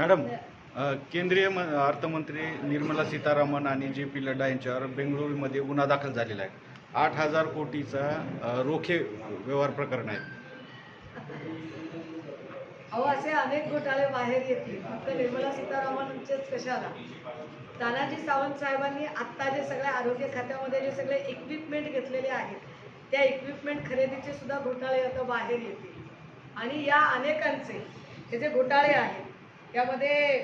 केंद्रीय म- अर्थमंत्री निर्मला सीतारामन आणि जे पी नड्डा यांच्यावर बेंगळुरूमध्ये गुन्हा दाखल झालेला आहे. आठ हजार कोटीचा रोखे व्यवहार प्रकरण आहे. अहो असे अनेक घोटाळे बाहेर येतील. फक्त निर्मला सीतारामनचेच कशाला? तानाजी सावंत साहेबांनी आत्ता जे सगळ्या आरोग्य खात्यामध्ये जे सगळे इक्विपमेंट घेतलेले आहेत त्या इक्विपमेंट खरेदीचे सुद्धा घोटाळे आता बाहेर येतील. आणि या अनेकांचे हे जे घोटाळे आहेत त्यामध्ये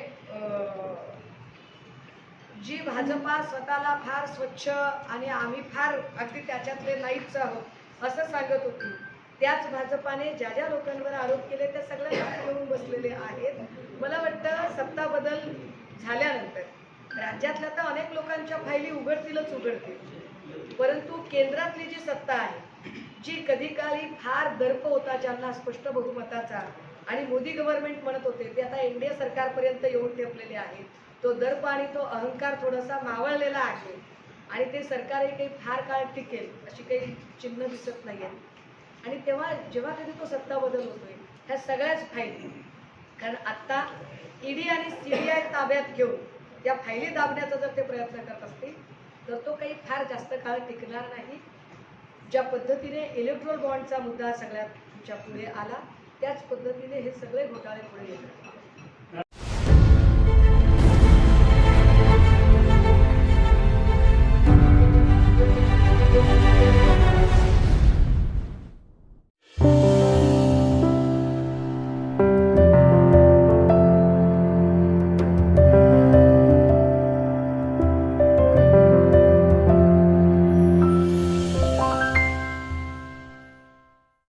जी भाजपा स्वतःला फार स्वच्छ आणि आम्ही फार अगदी त्याच्यातले नाहीच आहोत असं सांगत होती. त्याच भाजपाने ज्या ज्या लोकांवर आरोप केले त्या सगळ्यांना येऊन बसलेले आहेत. मला वाटतं सत्ता बदल झाल्यानंतर राज्यातल्या तर अनेक लोकांच्या फायली उघडतीलच उघडतील. परंतु केंद्रातली जी सत्ता आहे जी कधी काळी फार दर्प होता ज्यांना स्पष्ट बहुमताचा. आणि मोदी गव्हर्नमेंट म्हणत होते ते आता एनडीए सरकारपर्यंत येऊन ठेपलेले आहेत. तो दर्प आणि तो अहंकार थोडासा मावळलेला आहे. आणि ते सरकारही काही फार काळ टिकेल अशी काही चिन्ह दिसत नाही आहेत आणि तेव्हा जेव्हा कधी तो सत्ता बदल होतोय ह्या सगळ्याच फायली कारण आत्ता ईडी आणि सीबीआय ताब्यात घेऊन त्या फायली दाबण्याचा जर ते प्रयत्न करत असतील तर तो काही फार जास्त काळ टिकणार नाही. ज्या पद्धतीने इलेक्ट्रोल बॉन्डचा मुद्दा सगळ्यात तुमच्यापुढे आला त्याच पद्धतीने हे सगळे घोटाळे पुढे येतात.